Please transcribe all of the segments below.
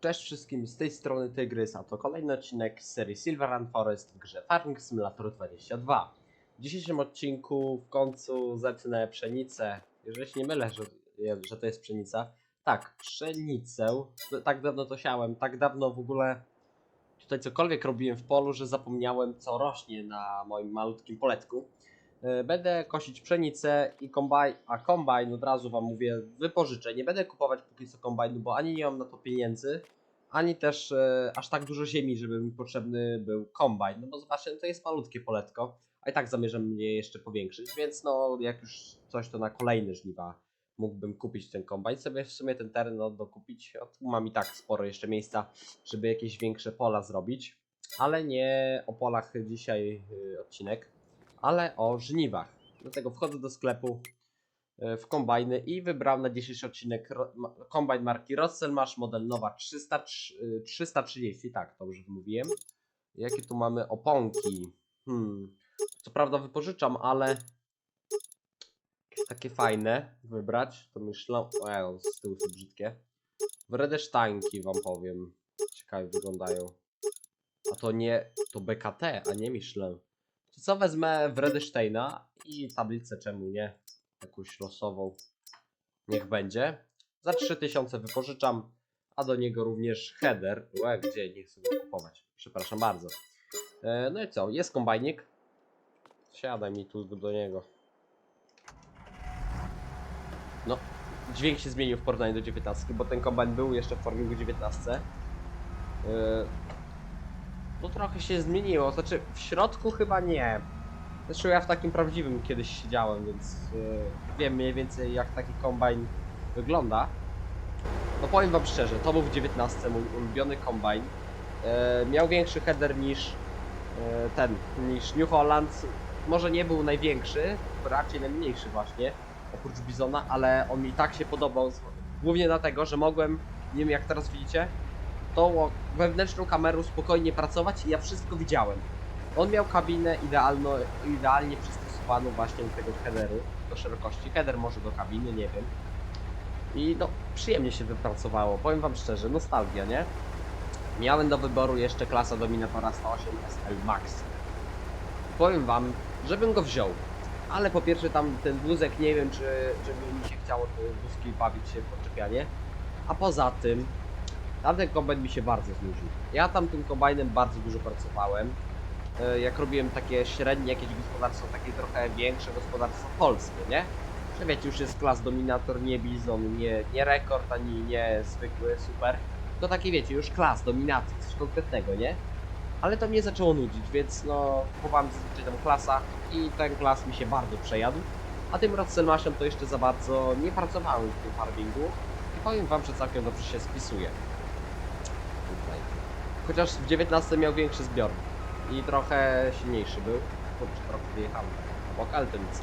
Cześć wszystkim, z tej strony Tygrys, a to kolejny odcinek z serii Silver Run Forest w grze Farming Simulator 22. W dzisiejszym odcinku w końcu zetnę pszenicę, jeżeli się nie mylę, że, że to jest pszenica. Tak, pszenicę, tak dawno to siałem, tak dawno w ogóle tutaj cokolwiek robiłem w polu, że zapomniałem co rośnie na moim malutkim poletku. E, Będę kosić pszenicę i kombaj, a kombajn od razu wam mówię, wypożyczę. Nie będę kupować póki co kombajnu, bo ani nie mam na to pieniędzy, ani też e, aż tak dużo ziemi, żeby mi potrzebny był kombajn. No bo zobaczcie, no to jest malutkie poletko, a i tak zamierzam je jeszcze powiększyć, więc no jak już coś to na kolejne żniwa mógłbym kupić ten kombajn, sobie w sumie ten teren no, dokupić. Mam i tak sporo jeszcze miejsca, żeby jakieś większe pola zrobić, ale nie o polach dzisiaj y, odcinek ale o żniwach. Dlatego wchodzę do sklepu e, w kombajny i wybrałem na dzisiejszy odcinek kombajn marki Rossel Masz model Nowa 300, y, 330, tak, dobrze wymówiłem. Jakie tu mamy oponki? Hmm. Co prawda wypożyczam, ale takie fajne wybrać, to myślę, o, z tyłu są brzydkie. Wredesztańki wam powiem. Ciekawie wyglądają. A to nie, to BKT, a nie Michelin. To co wezmę Wredesteina i tablicę czemu nie? Jakąś losową. Niech będzie. Za 3000 wypożyczam, a do niego również header. Łe, gdzie nie chcę go kupować. Przepraszam bardzo. E, no i co? Jest kombajnik. Siadaj mi tu do niego. No, dźwięk się zmienił w porównaniu do 19, bo ten kombajn był jeszcze w formingu 19. E, trochę się zmieniło, znaczy w środku chyba nie. Zresztą ja w takim prawdziwym kiedyś siedziałem, więc yy, wiem mniej więcej jak taki kombajn wygląda. No powiem wam szczerze, to był w 19 mój ulubiony kombajn. Yy, miał większy header niż yy, ten, niż New Holland. Może nie był największy, raczej najmniejszy właśnie, oprócz Bizona, ale on mi tak się podobał, głównie dlatego, że mogłem, nie wiem jak teraz widzicie, tą wewnętrzną kamerą spokojnie pracować i ja wszystko widziałem. On miał kabinę idealno, idealnie przystosowaną właśnie do tego headeru, do szerokości. Header może do kabiny, nie wiem. I no, przyjemnie się wypracowało, powiem wam szczerze, nostalgia, nie? Miałem do wyboru jeszcze klasa Dominatora 108 SL Max. Powiem wam, żebym go wziął. Ale po pierwsze tam ten wózek, nie wiem czy, czy mi się chciało te wózki bawić się w podczepianie. A poza tym, Tamten kombajn mi się bardzo znudził. Ja tam tym kombajnem bardzo dużo pracowałem. E, Jak robiłem takie średnie jakieś gospodarstwo, takie trochę większe gospodarstwo polskie, nie? Że wiecie, już jest klas dominator, nie bizon, nie, nie rekord, ani nie zwykły super. To takie wiecie, już klas, dominator, coś konkretnego, nie? Ale to mnie zaczęło nudzić, więc no kupowałem zazwyczaj tam klasa i ten klas mi się bardzo przejadł. A tym Rotselmashem to jeszcze za bardzo nie pracowałem w tym farmingu i powiem wam, że całkiem dobrze się spisuje. Chociaż w 19 miał większy zbior i trochę silniejszy był. Kurczę, trochę wyjechałem obok, ale to nic.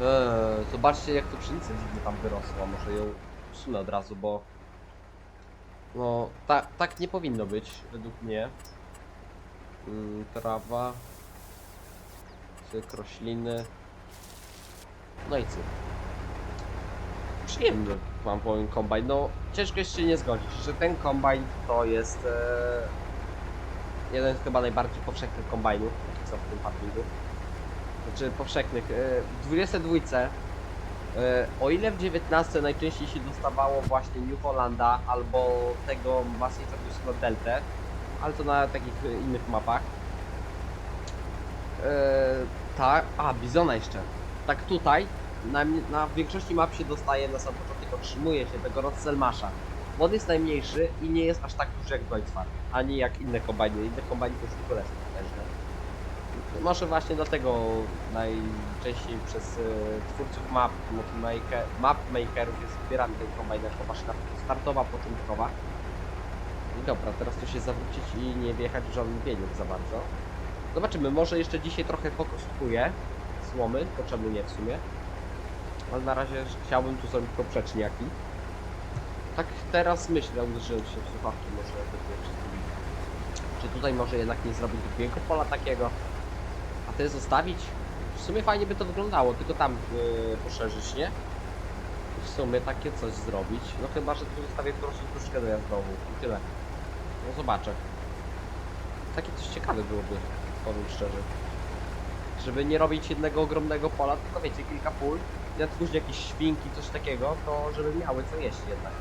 Eee, zobaczcie jak to pszenica dziwnie tam wyrosła, może ją usunę od razu, bo no ta, tak nie powinno być według mnie. Mm, trawa, cyk, rośliny, no i cyk przyjemny wam powiem kombajn. No ciężko jest się nie zgodzić, że ten kombajn to jest e, jeden z chyba najbardziej powszechnych kombajnów, są w tym farmingu. Znaczy powszechnych. E, w 22 e, o ile w 19 najczęściej się dostawało właśnie New Hollanda albo tego Massive Ferguson Delta, ale to na takich innych mapach. E, tak, a Bizona jeszcze. Tak tutaj na, na większości map się dostaje na sam otrzymuje się tego Rotselmasza. Bo on jest najmniejszy i nie jest aż tak duży jak Deutzfar, ani jak inne kombajny. Inne kombajny to tylko lepsze potężne. Może właśnie dlatego najczęściej przez e, twórców map, mapmaker, mapmakerów jest wybierany ten kombajn jako maszyna startowa, początkowa. I dobra, teraz to się zawrócić i nie wjechać w żaden pieniądz za bardzo. Zobaczymy, może jeszcze dzisiaj trochę pokostkuję słomy, to czemu nie w sumie. Ale na razie chciałbym tu zrobić poprzeczniaki. Tak teraz myślę, uderzyłem się w słuchawki, może. Czy tutaj może jednak nie zrobić drugiego pola takiego? A te zostawić? W sumie fajnie by to wyglądało, tylko tam yy, poszerzyć, nie? w sumie takie coś zrobić. No chyba, że tu zostawię po prostu troszkę dojazdową i tyle. No zobaczę. Takie coś ciekawe byłoby, powiem szczerze. Żeby nie robić jednego ogromnego pola, tylko wiecie, kilka pól, nawet później jakieś świnki, coś takiego, to żeby miały co jeść jednak.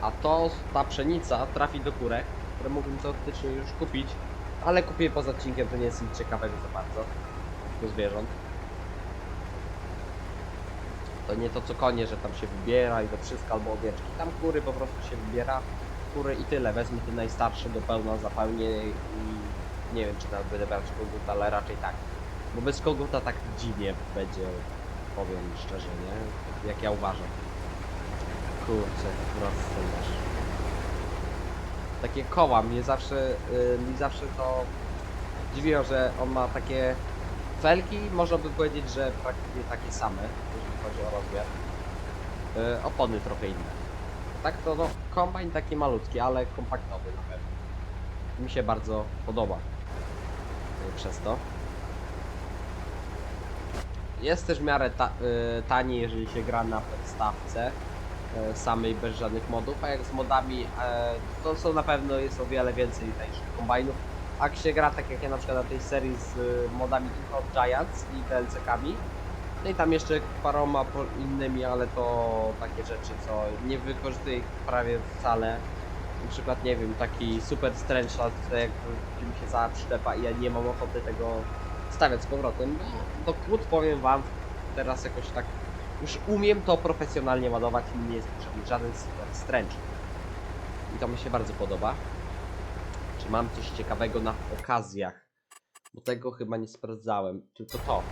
A to, ta pszenica trafi do kurek, które mógłbym teoretycznie już kupić, ale kupię poza odcinkiem, to nie jest nic ciekawego za bardzo. Do zwierząt. To nie to co konie, że tam się wybiera i to wszystko albo owieczki. Tam kury po prostu się wybiera. Kury i tyle. Wezmę te najstarsze do pełna, zapełnię i nie wiem czy nawet będę brać koguta, ale raczej tak. Bo bez koguta tak dziwnie będzie, powiem szczerze, nie? Jak ja uważam. Kurczę, rozsądzasz. Takie koła mnie zawsze, y, mi zawsze to dziwiło, że on ma takie felki, można by powiedzieć, że praktycznie takie same, jeżeli chodzi o rozmiar. Y, opony trochę inne. Tak to no, kombajn taki malutki, ale kompaktowy na pewno. Mi się bardzo podoba y, przez to. Jest też w miarę ta, y, tani, jeżeli się gra na podstawce e, samej bez żadnych modów, a jak z modami e, to są na pewno jest o wiele więcej tańszych kombajnów. A jak się gra tak jak ja na przykład na tej serii z y, modami tylko od Giants i DLC-kami, no i tam jeszcze paroma innymi, ale to takie rzeczy, co nie wykorzystuję ich prawie wcale. Na przykład, nie wiem, taki super shot, jak mi się cała przyczepa i ja nie mam ochoty tego stawiać z powrotem. No, do kłód powiem wam, teraz jakoś tak już umiem to profesjonalnie ładować i nie jest potrzebny żaden strange. I to mi się bardzo podoba. Czy mam coś ciekawego na okazjach? Bo tego chyba nie sprawdzałem, tylko to.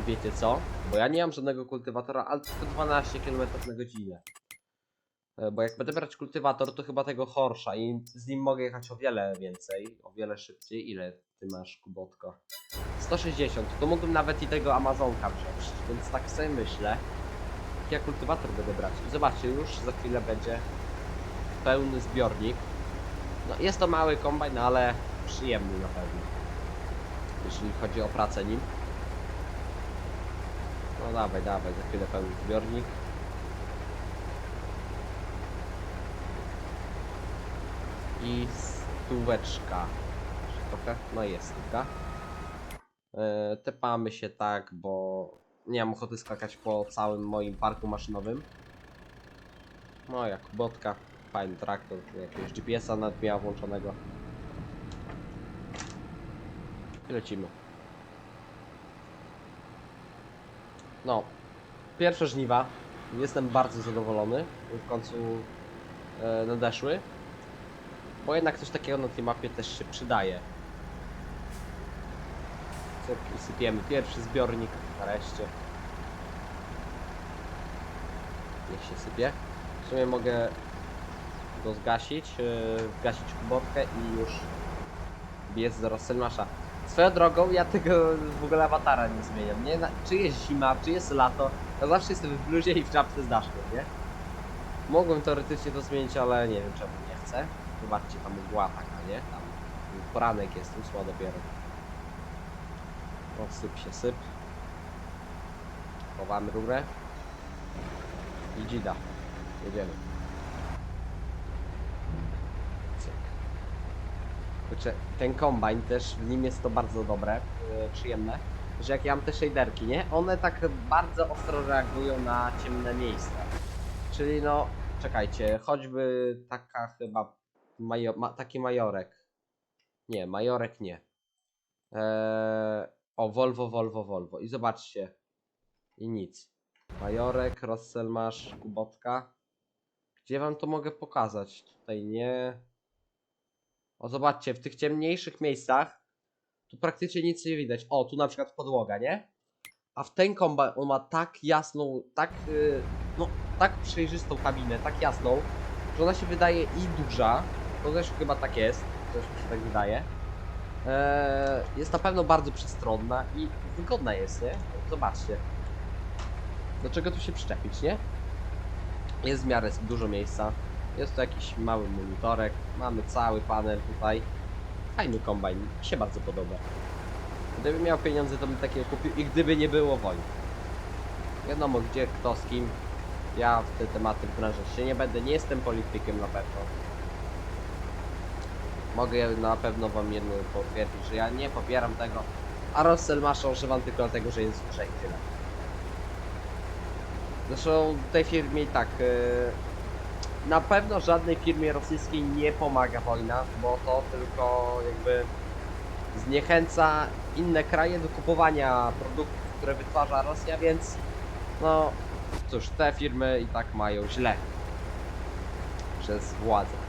I wiecie co? Bo ja nie mam żadnego kultywatora, ale tylko 12 km na godzinę. E, Bo jak będę brać kultywator, to chyba tego Horsza i z nim mogę jechać o wiele więcej, o wiele szybciej. Ile ty masz, Kubotko? 160, to mógłbym nawet i tego Amazonka wziąć, więc tak sobie myślę. Ja kultywator będę brać. I zobaczcie, już za chwilę będzie pełny zbiornik. No jest to mały kombajn, ale przyjemny na pewno. Jeśli chodzi o pracę nim. No dawaj, dawaj, za chwilę pełny zbiornik. I stóweczka. Trochę? No jest stówka. E, tepamy się tak, bo nie mam ochoty skakać po całym moim parku maszynowym. No jak botka, fajny traktor, jakiegoś GPS-a nawet miała włączonego. I lecimy. No, pierwsze żniwa. Jestem bardzo zadowolony, w końcu e, nadeszły. Bo jednak coś takiego na tej mapie też się przydaje. Cyk, i sypiemy pierwszy zbiornik, nareszcie. Niech się sypie. W sumie mogę go zgasić, yy, kubotkę i już biec do Rosselmasza. Swoją drogą ja tego w ogóle awatara nie zmieniam, nie? Na, czy jest zima, czy jest lato, ja zawsze jestem w bluzie i w czapce z daszkiem, nie? Mogłem teoretycznie to zmienić, ale nie wiem czemu nie chcę. Zobaczcie, tam mgła taka, nie? Tam poranek jest, ósma dopiero. O, syp się, syp. Chowamy rurę. I dzida. Jedziemy. Kurczę, ten kombajn też, w nim jest to bardzo dobre, yy, przyjemne, że jak ja mam te shaderki, nie? One tak bardzo ostro reagują na ciemne miejsca. Czyli no, czekajcie, choćby taka chyba, majo, ma, taki majorek. Nie, majorek nie. Eee, o, Volvo, Volvo, Volvo. I zobaczcie. I nic. Majorek, Rosselmasz, Kubotka. Gdzie wam to mogę pokazać? Tutaj nie. O, zobaczcie, w tych ciemniejszych miejscach tu praktycznie nic nie widać. O, tu na przykład podłoga, nie? A w ten kombajn on ma tak jasną, tak, yy, no, tak przejrzystą kabinę, tak jasną, że ona się wydaje i duża, to też chyba tak jest, też mi się tak wydaje. Eee, jest na pewno bardzo przestronna i wygodna jest, nie? Zobaczcie. Do czego tu się przyczepić, nie? Jest w miarę dużo miejsca. Jest tu jakiś mały monitorek. Mamy cały panel tutaj. Fajny kombajn, mi się bardzo podoba. Gdybym miał pieniądze, to bym takie kupił i gdyby nie było wojny. Wiadomo gdzie, kto z kim. Ja w te tematy wdrażać się nie będę, nie jestem politykiem na pewno. Mogę na pewno wam jedno potwierdzić, że ja nie popieram tego. A Russell Masza używam tylko dlatego, że jest w grze i tyle. Zresztą tej firmie tak. e, na pewno żadnej firmie rosyjskiej nie pomaga wojna, bo to tylko jakby zniechęca inne kraje do kupowania produktów, które wytwarza Rosja, więc no cóż, te firmy i tak mają źle przez władzę.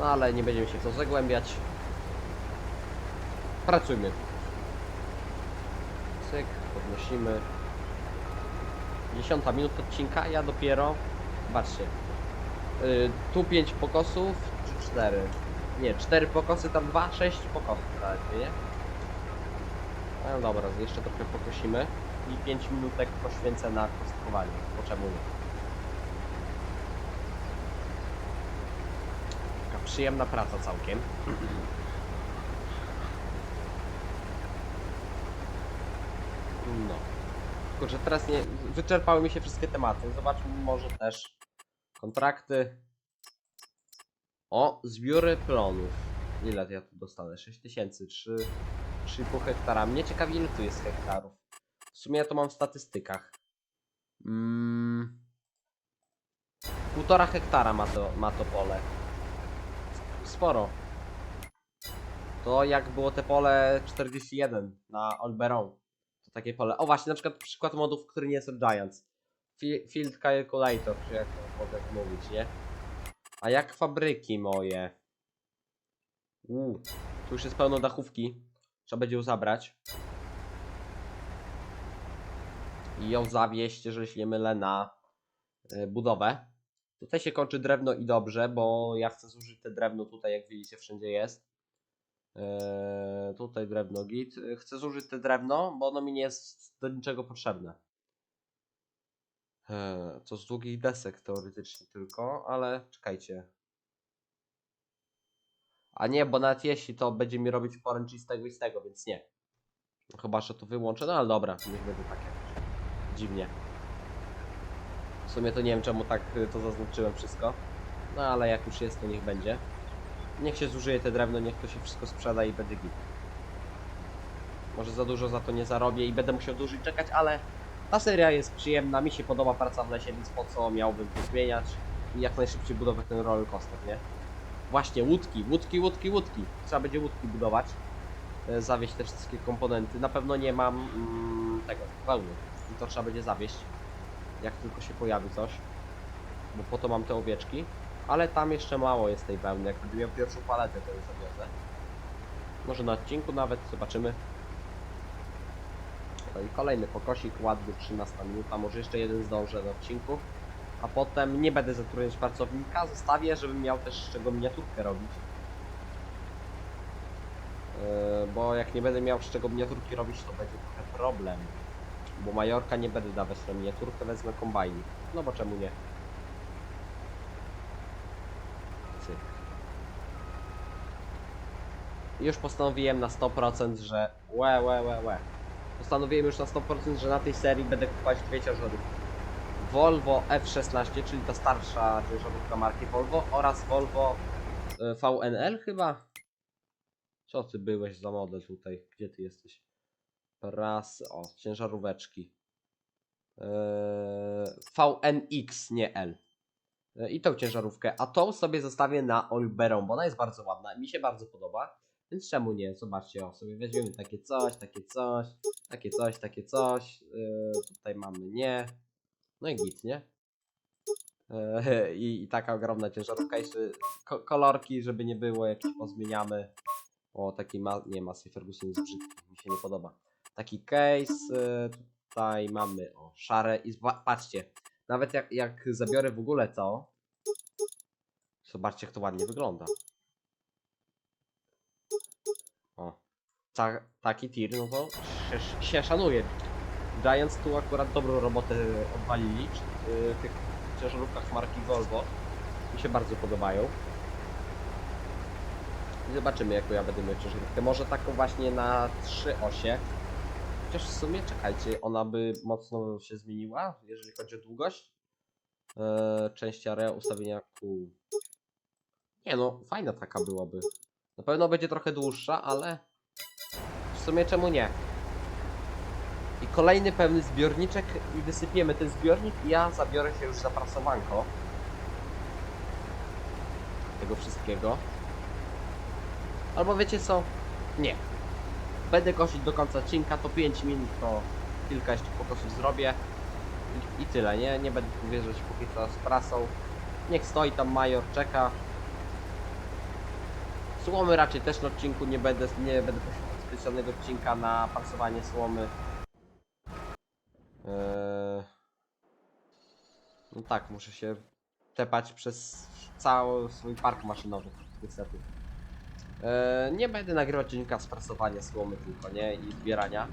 No ale nie będziemy się w to zagłębiać. Pracujmy. Cyk, podnosimy. 10 minut odcinka, ja dopiero. Zobaczcie. Y, tu 5 pokosów, czy 4? Nie, 4 pokosy, tam 2, 6 pokosów nawet, nie? No dobra, jeszcze trochę pokosimy i 5 minutek poświęcę na kostkowanie. Po czemu nie? Taka przyjemna praca całkiem. No. Kurczę, teraz nie... Wyczerpały mi się wszystkie tematy. Zobaczmy może też kontrakty. O, zbiory plonów. Ile ja tu dostanę? 6000, 3, 3,5 hektara. Mnie ciekawi ile tu jest hektarów. W sumie ja to mam w statystykach. Mm, półtora hektara ma to, ma to pole. Sporo. To jak było te pole 41 na Olberon. To takie pole. O właśnie, na przykład przykład modów, który nie jest od Giants. Fi- Field Calculator, czy jak mogę mówić, nie? A jak fabryki moje? Uuu, tu już jest pełno dachówki. Trzeba będzie ją zabrać. I ją zawieść, jeżeli się nie mylę, na y, budowę. Tutaj się kończy drewno i dobrze, bo ja chcę zużyć te drewno tutaj, jak widzicie, wszędzie jest. Eee, tutaj drewno git. Chcę zużyć te drewno, bo ono mi nie jest do niczego potrzebne. Eee, to z długich desek teoretycznie tylko, ale czekajcie. A nie, bo nawet jeśli to będzie mi robić poręcz z tego i z tego, więc nie. Chyba, że to wyłączę, no ale dobra, niech będzie tak jakoś. Dziwnie. W sumie to nie wiem czemu tak y, to zaznaczyłem wszystko. No ale jak już jest, to niech będzie. Niech się zużyje te drewno, niech to się wszystko sprzeda i będzie git. Może za dużo za to nie zarobię i będę musiał dłużej czekać, ale ta seria jest przyjemna, mi się podoba praca w lesie, więc po co miałbym to zmieniać i jak najszybciej budować ten roller coaster, nie? Właśnie, łódki, łódki, łódki, łódki. Trzeba będzie łódki budować. e, Zawieźć te wszystkie komponenty. Na pewno nie mam mm, tego, wełny. I to trzeba będzie zawieźć. Jak tylko się pojawi coś. Bo po to mam te owieczki. Ale tam jeszcze mało jest tej wełny. Jak będę miał pierwszą paletę, to ją zawiozę. Może na odcinku nawet, zobaczymy. No i kolejny pokosik, ładny, 13 minuta. Może jeszcze jeden zdążę na odcinku. A potem nie będę zatrudniać pracownika, zostawię, żebym miał też z czego miniaturkę robić. Yy, bo jak nie będę miał z czego miniaturki robić, to będzie trochę problem. Bo Majorka nie będę dawać na miniaturkę, wezmę kombajnik. No bo czemu nie? Cyk. Już postanowiłem na 100%, że łe, łe, łe, łe. Postanowiłem już na 100%, że na tej serii będę kupować dwie ciężarówki. Volvo F16, czyli ta starsza ciężarówka marki Volvo oraz Volvo e, VNL chyba? Co ty byłeś za model tutaj? Gdzie ty jesteś? Raz, o, ciężaróweczki. Eee, VNX, nie L. E, I tą ciężarówkę, a tą sobie zostawię na Olberą, bo ona jest bardzo ładna, mi się bardzo podoba. Więc czemu nie? Zobaczcie, o, sobie weźmiemy takie coś, takie coś, takie coś, takie coś. Eee, tutaj mamy nie. No i git, nie? Eee, I, I taka ogromna ciężarówka, jeszcze ko kolorki, żeby nie było, jakieś pozmieniamy. O, taki ma... nie, Massey Ferguson jest brzydki, mi się nie podoba. Taki case, e, tutaj mamy, o, szare i patrzcie, nawet jak, jak zabiorę w ogóle to, zobaczcie jak to ładnie wygląda. O, ta, taki tir, no to się, się szanuje. Giants tu akurat dobrą robotę odwalili przy y, tych ciężarówkach marki Volvo. Mi się bardzo podobają. I zobaczymy jaką ja będę miał ciężarówkę. Może taką właśnie na trzy osie. Chociaż w sumie, czekajcie, ona by mocno się zmieniła, jeżeli chodzi o długość. Eee, część area ustawienia kół. Nie no, fajna taka byłaby. Na pewno będzie trochę dłuższa, ale w sumie czemu nie? I kolejny pewny zbiorniczek i wysypiemy ten zbiornik i ja zabiorę się już za prasowanko. Tego wszystkiego. Albo wiecie co? Nie. Będę kosić do końca odcinka, to 5 minut, to kilka jeszcze pokosów zrobię. I, I tyle, nie? Nie będę wjeżdżać póki co z prasą. Niech stoi tam major, czeka. Słomy raczej też na odcinku nie będę, nie będę poświęcał specjalnego odcinka na prasowanie słomy. Eee... No tak, muszę się tepać przez cały swój park maszynowy, niestety. Eee, nie będę nagrywać odcinka z prasowania słomy tylko, nie? I zbierania.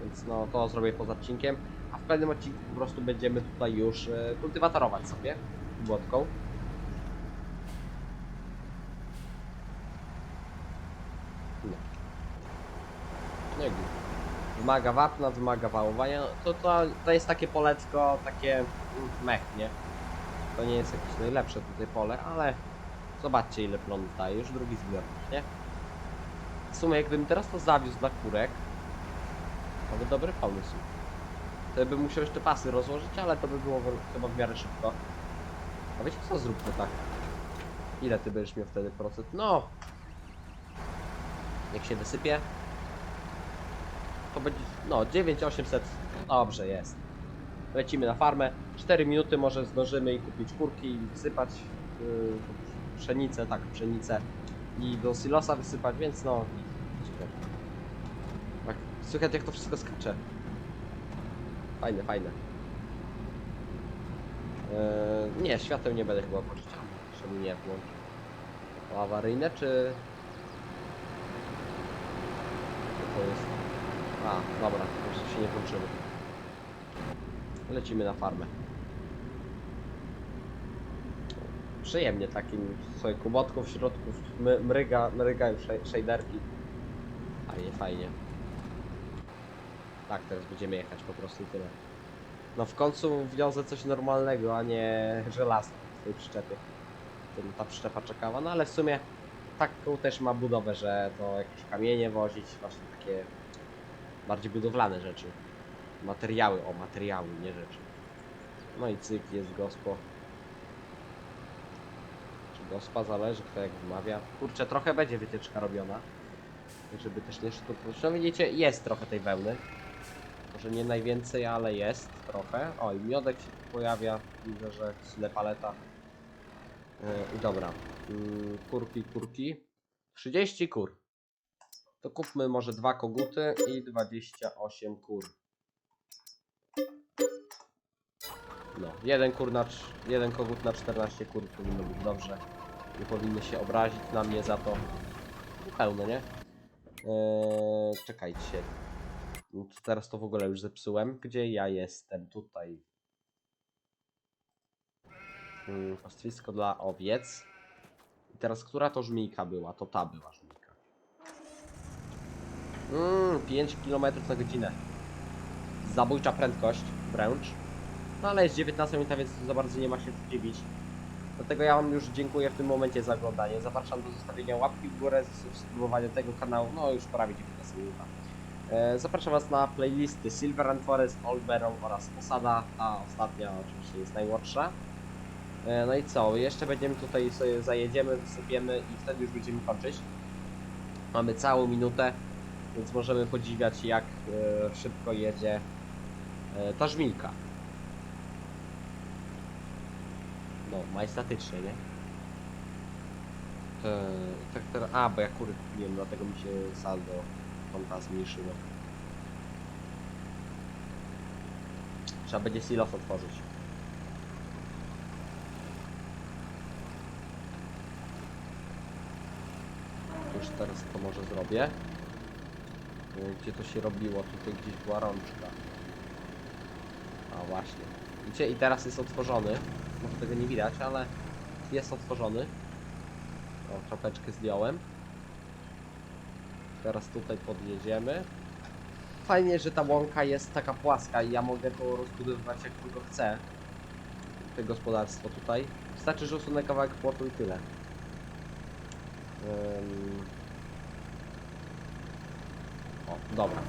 Więc no to zrobię poza odcinkiem. A w pewnym odcinku po prostu będziemy tutaj już e, kultywatorować sobie błotką. No. No i git. Wymaga wapna, wymaga wałowania. To, to, to jest takie polecko, takie mm, mech, nie? To nie jest jakieś najlepsze tutaj pole, ale zobaczcie ile plon daje. Już drugi zbiornik, nie? W sumie jakbym teraz to zawiózł dla kurek, to by dobry pomysł. To bym musiał jeszcze pasy rozłożyć, ale to by było chyba w miarę szybko. A wiecie co, zróbmy tak. Ile ty będziesz miał wtedy procent? No! Jak się wysypie, to będzie, no 9800, dobrze jest. Lecimy na farmę, 4 minuty może zdążymy i kupić kurki i wysypać yy, pszenicę, tak, pszenicę i do silosa wysypać, więc no. Tak, słychać jak to wszystko skacze. Fajne, fajne. Eee, nie, świateł nie będę chyba włączyć. Czemu nie włączę? To awaryjne czy... Co to jest? A, dobra, jeszcze się nie włączyły. Lecimy na farmę. Przyjemnie takim sobie kubotką w środku my, mryga, mrygają shaderki. Fajnie, fajnie. Tak, teraz będziemy jechać po prostu i tyle. No w końcu wwiozę coś normalnego, a nie żelazko w tej przyczepie. Którą ta przyczepa czekała, no ale w sumie taką też ma budowę, że to jakieś kamienie wozić, właśnie takie bardziej budowlane rzeczy. Materiały, o materiały, nie rzeczy. No i cyk, jest gospo. Gospa zależy, kto jak wymawia. Kurczę, trochę będzie wycieczka robiona. Żeby też nie sztukować. No widzicie, jest trochę tej wełny. Może nie najwięcej, ale jest trochę. O, i miodek się tu pojawia. Widzę, że sile paleta. Yy, dobra. Yy, kurki, kurki. 30 kur. To kupmy może dwa koguty i 28 kur. No, jeden kur na, jeden kogut na 14 kur powinno być dobrze. Nie powinny się obrazić na mnie za to. Pełno, nie? Eee, czekajcie. No teraz to w ogóle już zepsułem. Gdzie ja jestem? Tutaj. Hmm, pastwisko dla owiec. I teraz która to żmijka była? To ta była żmijka. Mm, 5 km na godzinę. Zabójcza prędkość wręcz. No ale jest 19 minuta, więc za bardzo nie ma się co dziwić. Dlatego ja Wam już dziękuję w tym momencie za oglądanie. Zapraszam do zostawienia łapki w górę, subskrybowania tego kanału. No już prawie 19 minuta. E, Zapraszam Was na playlisty Silver and Forest, Old Barrow oraz Osada. Ta ostatnia oczywiście jest najmłodsza. E, No i co? Jeszcze będziemy tutaj sobie zajedziemy, wysypiemy i wtedy już będziemy kończyć. Mamy całą minutę, więc możemy podziwiać jak e, szybko jedzie ta żmilka. No, majestatycznie, nie? E, tak teraz, a, bo ja kury kupiłem, dlatego mi się saldo konta zmniejszyło. Trzeba będzie silos otworzyć. Już teraz to może zrobię. E, Gdzie to się robiło? Tutaj gdzieś była rączka. A właśnie. Widzicie? I teraz jest otworzony. Może tego nie widać, ale jest otworzony. O, czapeczkę zdjąłem. Teraz tutaj podjedziemy. Fajnie, że ta łąka jest taka płaska i ja mogę to rozbudowywać jak tylko chcę. To gospodarstwo tutaj. Wystarczy, że usunę kawałek płotu i tyle. Ym... O, dobra.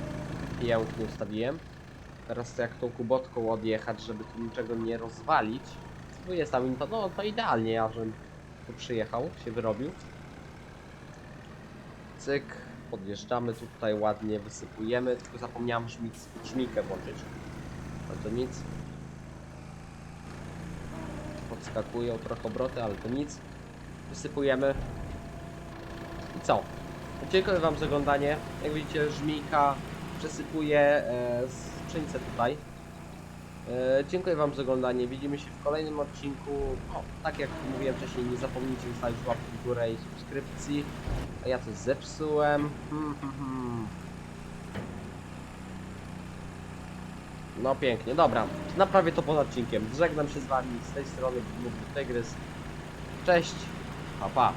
Pięknie ustawiłem. Teraz jak tą kubotką odjechać, żeby tu niczego nie rozwalić. Bo jest tam, to, no to idealnie, ja tu przyjechał, się wyrobił. Cyk, podjeżdżamy tu tutaj ładnie, wysypujemy, tylko zapomniałem żmik, żmikę włączyć. Ale to nic. Podskakują trochę obroty, ale to nic. Wysypujemy. I co? Dziękuję wam za oglądanie. Jak widzicie, żmijka przesypuje e, z tutaj. E, dziękuję wam za oglądanie. Widzimy się w kolejnym odcinku. O, tak jak mówiłem wcześniej, nie zapomnijcie zostawić łapki w górę i subskrypcji. A ja coś zepsułem. Hmm, hmm, hmm. No pięknie, dobra. Naprawię to pod odcinkiem. Żegnam się z wami. Z tej strony Tygrys. Cześć. Pa, pa.